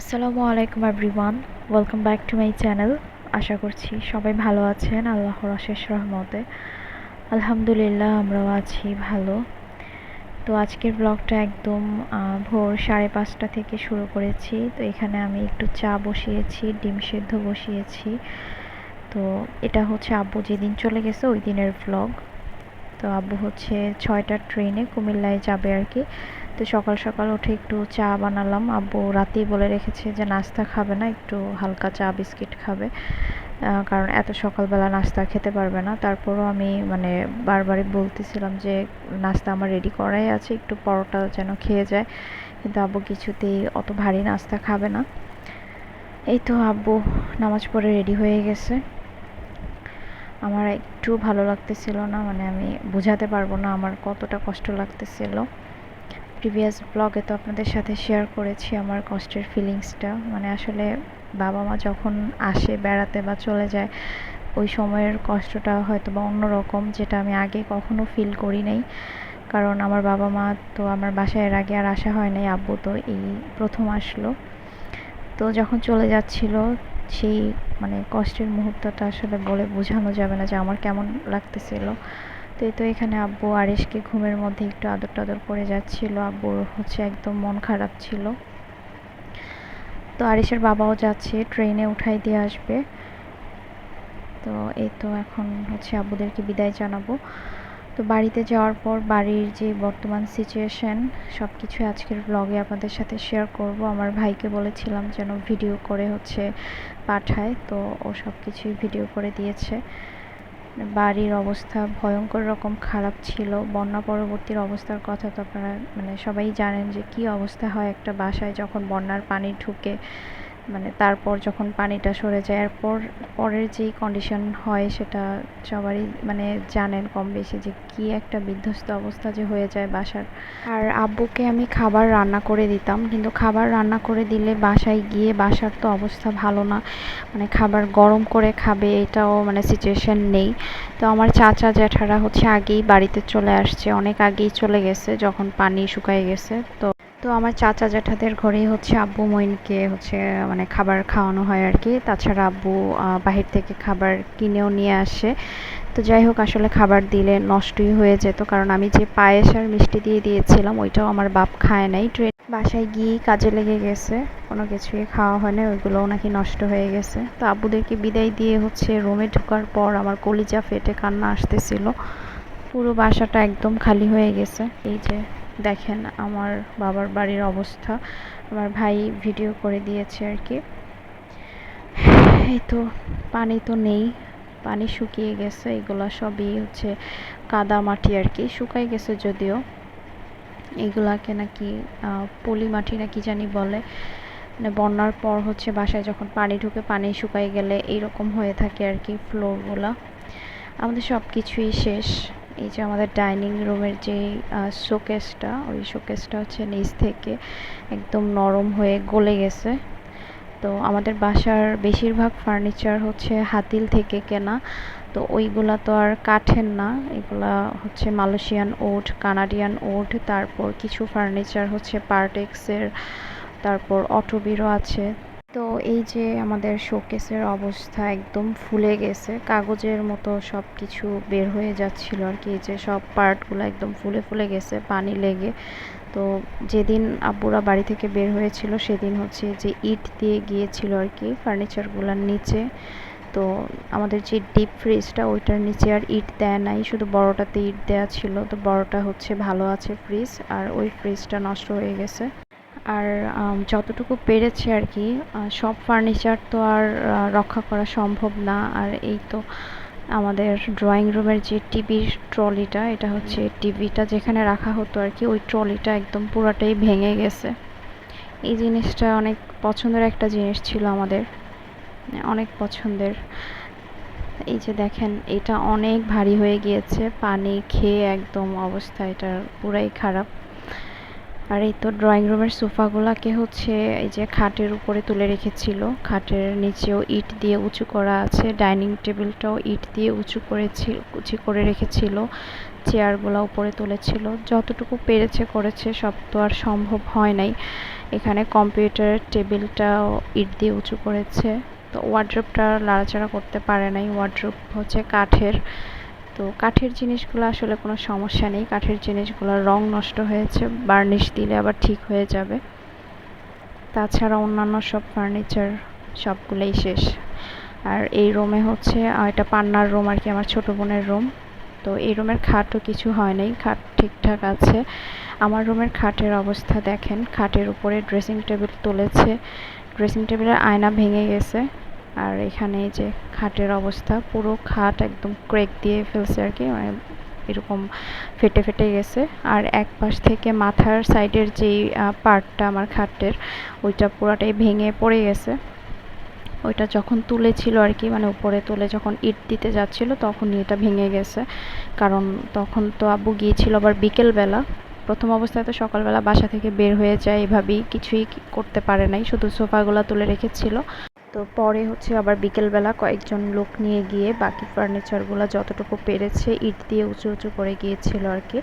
আসসালামু আলাইকুম everyone welcome back to my channel আশা করছি সবাই ভালো আছেন, আল্লাহর অশেষ রহমতে। আলহামদুলিল্লাহ, আমরাও আছি ভালো। তো আজকের ব্লগটা একদম ভোর সাড়ে পাঁচটা থেকে শুরু করেছি। তো এখানে আমি একটু চা বসিয়েছি, ডিম সেদ্ধ বসিয়েছি। তো এটা হচ্ছে আব্বু যেদিন চলে গেছে, ওই দিনের ব্লগ তো আব্বু হচ্ছে ছয়টার ট্রেনে কুমিল্লায় যাবে আর কি। তো সকাল সকাল উঠে একটু চা বানালাম। আব্বু রাতেই বলে রেখেছে যে নাস্তা খাবে না, একটু হালকা চা, বিস্কিট খাবে। কারণ এত সকালবেলা নাস্তা খেতে পারবে না। তারপরও আমি মানে বারবারই বলতেছিলাম যে নাস্তা আমার রেডি করাই আছে, একটু পরোটা যেন খেয়ে যায়। কিন্তু আব্বু কিছুতেই অত ভারী নাস্তা খাবে না। এই তো আব্বু নামাজ পড়ে রেডি হয়ে গেছে। আমার একটু ভালো লাগতেছিল না মানে আমি বোঝাতে পারব না আমার কতটা কষ্ট লাগতেছিল। প্রিভিয়াস ব্লগে তো আপনাদের সাথে শেয়ার করেছি আমার কষ্টের ফিলিংসটা মানে আসলে বাবা মা যখন আসে বেড়াতে বা চলে যায়, ওই সময়ের কষ্টটা হয়তো বা অন্যরকম যেটা আমি আগে কখনো ফিল করি নাই। কারণ আমার বাবা মা তো আমার বাসায় এর আগে আর আসা হয় নাই, আব্বু তো এই প্রথম আসলো। তো যখন চলে যাচ্ছিল, সেই মানে কষ্টের মুহূর্তটা আসলে বলে বোঝানো যাবে না যে আমার কেমন লাগতেছিল। তো এই তো এখানে আব্বু আরিশকে ঘুমের মধ্যে একটু আদর টাদর করে যাচ্ছিল। আব্বুর হচ্ছে একদম মন খারাপ ছিল। তো আরিশের বাবাও যাচ্ছে, ট্রেনে উঠাই দিয়ে আসবে। তো এই তো এখন হচ্ছে আব্বুদেরকে বিদায় জানাব। তো বাড়িতে যাওয়ার পর বাড়ির যে বর্তমান সিচুয়েশান সব কিছু আজকের ব্লগে আপনাদের সাথে শেয়ার করব। আমার ভাইকে বলেছিলাম যেন ভিডিও করে হচ্ছে পাঠায়, তো ও সব কিছুই ভিডিও করে দিয়েছে। বাড়ির অবস্থা ভয়ঙ্কর রকম খারাপ ছিল, বন্যা পরবর্তীর অবস্থার কথা তো আপনারা মানে সবাই জানেন যে কি অবস্থা হয় একটা বাসায় যখন বন্যার পানি ঢুকে। মানে তারপর যখন পানিটা সরে যায়, এরপর পরের যেই কন্ডিশন হয় সেটা সবারই মানে জানেন কম বেশি যে কি একটা বিধ্বস্ত অবস্থা যে হয়ে যায় বাসার। আর আব্বুকে আমি খাবার রান্না করে দিতাম, কিন্তু খাবার রান্না করে দিলে বাসায় গিয়ে বাসার তো অবস্থা ভালো না। মানে খাবার গরম করে খাবে এটাও মানে সিচুয়েশন নেই। তো আমার চাচা জ্যাঠারা হচ্ছে আগেই বাড়িতে চলে আসছে, অনেক আগেই চলে গেছে যখন পানি শুকায় গেছে, তো তো আমার চাচা জ্যাঠাদের ঘরেই হচ্ছে আব্বু, মইনকে হচ্ছে মানে খাবার খাওয়ানো হয় আর কি তাছাড়া আব্বু বাহির থেকে খাবার কিনেও নিয়ে আসে। তো যাই হোক, আসলে খাবার দিলে নষ্টই হয়ে যেত। কারণ আমি যে পায়েস আর মিষ্টি দিয়ে দিয়েছিলাম, ওইটাও আমার বাপ খায় নাই। ট্রেন বাসায় গিয়ে কাজে লেগে গেছে। কোনো কিছুই খাওয়া হয় না ওইগুলোও নাকি নষ্ট হয়ে গেছে। তো আব্বুদেরকে বিদায় দিয়ে হচ্ছে রুমে ঢোকার পর আমার কলিজা ফেটে কান্না আসতেছিল। পুরো বাসাটা একদম খালি হয়ে গেছে। এই যে দেখেন আমার বাবার বাড়ির অবস্থা, আমার ভাই ভিডিও করে দিয়েছে আর কি। এই তো পানি তো নেই, পানি শুকিয়ে গেছে, এগুলো সবই হচ্ছে কাদা মাটি আর কি শুকাই গেছে যদিও। এগুলাকে নাকি পলি মাটি নাকি জানি বলে। মানে বন্যার পর হচ্ছে বাসায় যখন পানি ঢুকে পানি শুকাই গেলে এইরকম হয়ে থাকে আর কি ফ্লোরগুলা আমাদের সব কিছুই শেষ। এই যে আমাদের ডাইনিং রুমের যে শোকেসটা, ওই শোকেসটা হচ্ছে নিচ থেকে একদম নরম হয়ে গলে গেছে। তো আমাদের বাসার বেশিরভাগ ফার্নিচার হচ্ছে হাতিল থেকে কেনা। তো ওইগুলা তো আর কাঠের না, এগুলা হচ্ছে মালয়েশিয়ান ওট, কানাডিয়ান ওট, তারপর কিছু ফার্নিচার হচ্ছে পার্টেক্সের, তারপর অটোবিরও আছে। তো এই যে আমাদের শোকেসের অবস্থা একদম ফুলে গেছে, কাগজের মতো সব কিছু বের হয়ে যাচ্ছিল আর কি, এই যে সব পার্টগুলো একদম ফুলে ফুলে গেছে, পানি লেগে। তো যেদিন আব্বুরা বাড়ি থেকে বের হয়েছিল সেদিন হচ্ছে যে ইট দিয়ে গিয়েছিল আর কি ফার্নিচারগুলোর নিচে। তো আমাদের যে ডিপ ফ্রিজটা ওইটার নিচে আর ইট দেয় নাই, শুধু বড়টাতে ইট দেওয়া ছিল। তো বড়টা হচ্ছে ভালো আছে ফ্রিজ আর ওই ফ্রিজটা নষ্ট হয়ে গেছে। আর যতটুকু পেরেছে আর কি সব ফার্নিচার তো আর রক্ষা করা সম্ভব না। আর এই তো আমাদের ড্রয়িং রুমের যে টিভির ট্রলিটা এটা হচ্ছে টিভিটা যেখানে রাখা হতো আর কি ওই ট্রলিটা একদম পুরাটাই ভেঙে গেছে। এই জিনিসটা অনেক পছন্দের একটা জিনিস ছিল আমাদের অনেক পছন্দের। এই যে দেখেন এটা অনেক ভারী হয়ে গিয়েছে পানি খেয়ে একদম অবস্থা এটার পুরাই খারাপ। আর এই তো ড্রয়িং রুমের সোফাগুলোকে হচ্ছে এই যে খাটের উপরে তুলে রেখেছিল। খাটের নিচেও ইট দিয়ে উঁচু করা আছে, ডাইনিং টেবিলটাও ইট দিয়ে উঁচু করেছিল উঁচু করে রেখেছিল, চেয়ারগুলো উপরে তুলেছিল। যতটুকু পেরেছে করেছে, সব তো আর সম্ভব হয় নাই। এখানে কম্পিউটারের টেবিলটাও ইট দিয়ে উঁচু করেছে। তো ওয়ার্ড্রোপটা লাড়াচাড়া করতে পারে নাই। ওয়ার্ড্রোপ হচ্ছে কাঠের। তো কাঠের জিনিসগুলো আসলে কোনো সমস্যা নেই। কাঠের জিনিসগুলোর রং নষ্ট হয়েছে বার্নিশ দিলে আবার ঠিক হয়ে যাবে। তাছাড়া অন্যান্য সব ফার্নিচার সবগুলোই শেষ। আর এই রুমে হচ্ছে এটা পান্নার রুম আর কি, আমার ছোটো বোনের রুম। তো এই রুমের খাটও কিছু হয় নাই, খাট ঠিকঠাক আছে। আমার রুমের খাটের অবস্থা দেখেন, খাটের উপরে ড্রেসিং টেবিল তুলেছে। ড্রেসিং টেবিলের আয়না ভেঙে গেছে। আর এখানে যে খাটের অবস্থা, পুরো খাট একদম ক্রেক দিয়ে ফেলছে আর কি মানে এরকম ফেটে ফেটে গেছে। আর এক পাশ থেকে মাথার সাইডের যেই পার্টটা আমার খাটের, ওইটা পুরাটাই ভেঙে পড়ে গেছে। ওইটা যখন তুলেছিল আর কি মানে উপরে তুলে যখন ইট দিতে যাচ্ছিল, তখনই এটা ভেঙে গেছে। কারণ তখন তো আব্বু গিয়েছিল আবার বিকেলবেলা। প্রথম অবস্থায় তো সকালবেলা বাসা থেকে বের হয়ে যায়, এভাবেই কিছুই করতে পারে নাই, শুধু সোফাগুলো তুলে রেখেছিল। তো পরে হচ্ছে আবার বিকেলবেলা কয়েকজন লোক নিয়ে গিয়ে বাকি ফার্নিচারগুলো যতটুকু পেরেছে ইট দিয়ে উঁচু উঁচু করে গিয়েছিল আর কি।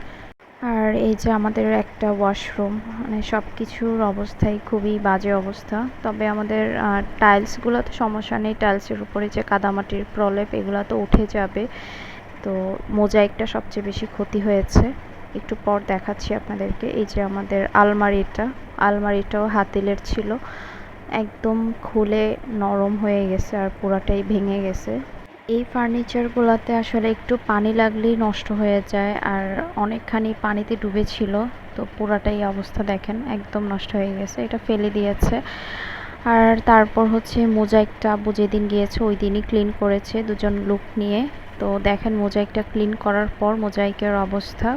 আর এই যে আমাদের একটা ওয়াশরুম মানে সব কিছুর অবস্থাই খুবই বাজে অবস্থা। তবে আমাদের টাইলসগুলো তো সমস্যা নেই টাইলসের উপরে যে কাদামাটির প্রলেপ, এগুলো তো উঠে যাবে। তো মোজাইকটা সবচেয়ে বেশি ক্ষতি হয়েছে। একটু পর দেখাচ্ছি আপনাদেরকে। এই যে আমাদের আলমারিটা, আলমারিটাও হাতিলের ছিল। একদম খুলে নরম হয়ে গেছে আর পুরাটাই ভেঙে গেছে। এই ফার্নিচারগুলোতে আসলে একটু পানি লাগলেই নষ্ট হয়ে যায় আর অনেকখানি পানিতে ডুবেছিল। তো পুরাটাই অবস্থা দেখেন, একদম নষ্ট হয়ে গেছে। এটা ফেলে দিয়েছে। আর তারপর হচ্ছে মোজাইকটা আব্বু যেদিন গিয়েছে ওই দিনই ক্লিন করেছে দুজন লুক নিয়ে। তো দেখেন মোজাইকটা ক্লিন করার পর মোজাইকের অবস্থা।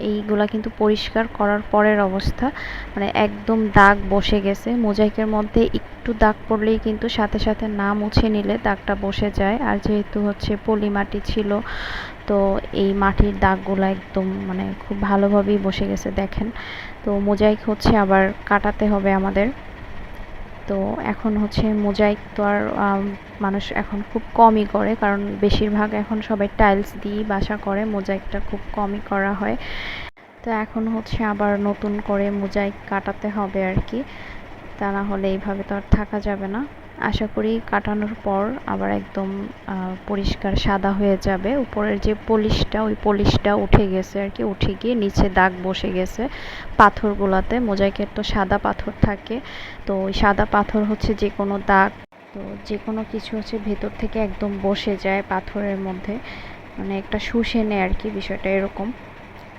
এইগুলা কিন্তু পরিষ্কার করার পরের অবস্থা। মানে একদম দাগ বসে গেছে। মোজাইকের মধ্যে একটু দাগ পড়লেই কিন্তু সাথে সাথে না মুছে নিলে দাগটা বসে যায়। আর যেহেতু হচ্ছে পলি মাটি ছিল, তো এই মাটির দাগগুলো একদম মানে খুব ভালোভাবেই বসে গেছে, দেখেন। তো মোজাইক হচ্ছে আবার কাটাতে হবে আমাদের। তো এখন হচ্ছে মোজাইক তো আর মানুষ এখন খুব কমই করে, কারণ বেশিরভাগ এখন সবাই টাইলস দিয়েই বাসা করে, মোজাইকটা খুব কমই করা হয়। তো এখন হচ্ছে আবার নতুন করে মোজাইক কাটাতে হবে আর কি। তা না হলে এইভাবে তো আর থাকা যাবে না। আশা করি কাটানোর পর আবার একদম পরিষ্কার সাদা হয়ে যাবে। উপরের যে পলিশটা, ওই পলিশটা উঠে গেছে আর কি, উঠে গিয়ে নিচে দাগ বসে গেছে পাথরগুলোতে। মোজাইকের তো সাদা পাথর থাকে, তো ওই সাদা পাথর হচ্ছে যে কোনো দাগ, তো যে কোনো কিছু হচ্ছে ভেতর থেকে একদম বসে যায় পাথরের মধ্যে। মানে একটা শুষে নেয় আর কি বিষয়টা এরকম।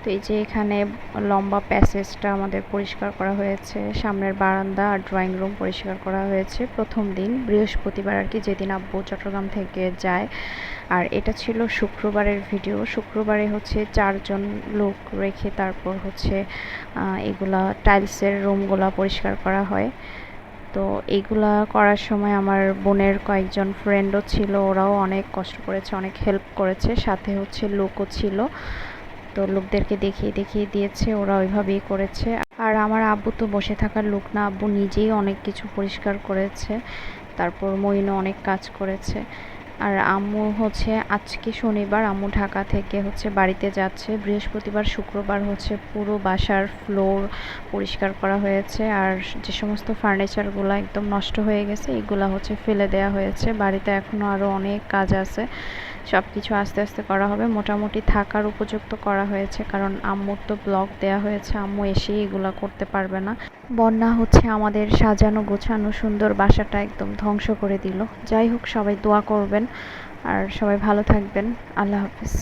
তো এই যে এখানে লম্বা প্যাসেজটা আমাদের পরিষ্কার করা হয়েছে। সামনের বারান্দা আর ড্রয়িং রুম পরিষ্কার করা হয়েছে। প্রথম দিন, বৃহস্পতিবার আর কি যেদিন আব্বু চট্টগ্রাম থেকে যায়। আর এটা ছিল শুক্রবারের ভিডিও। শুক্রবারে হচ্ছে চারজন লোক রেখে তারপর হচ্ছে এগুলা টাইলসের রুমগুলা পরিষ্কার করা হয়। তো এইগুলা করার সময় আমার বোনের কয়েকজন ফ্রেন্ডও ছিল। ওরাও অনেক কষ্ট করেছে, অনেক হেল্প করেছে। সাথে হচ্ছে লোকও ছিল। তো লোকদেরকে দেখিয়ে দেখিয়ে দিয়েছে, ওরা ওইভাবেই করেছে। আর আমার আব্বু তো বসে থাকার লোক না, আব্বু নিজেই অনেক কিছু পরিষ্কার করেছে, তারপর মইনও অনেক কাজ করেছে। আর আম্মু হচ্ছে, আজকে শনিবার আম্মু ঢাকা থেকে হচ্ছে বাড়িতে যাচ্ছে। বৃহস্পতিবার, শুক্রবার হচ্ছে পুরো বাসার ফ্লোর পরিষ্কার করা হয়েছে। আর যে সমস্ত ফার্নিচারগুলো একদম নষ্ট হয়ে গেছে, এগুলো হচ্ছে ফেলে দেওয়া হয়েছে। বাড়িতে এখনও আরও অনেক কাজ আছে। সব কিছু আস্তে আস্তে করা হবে। মোটামুটি থাকার উপযুক্ত করা হয়েছে, কারণ আম্মুর তো ব্লক দেওয়া হয়েছে, আম্মু এসে এগুলো করতে পারবে না। বন্যা হচ্ছে আমাদের সাজানো গোছানো সুন্দর বাসাটা একদম ধ্বংস করে দিল। যাই হোক, সবাই দোয়া করবেন আর সবাই ভালো থাকবেন। আল্লাহ হাফিজ।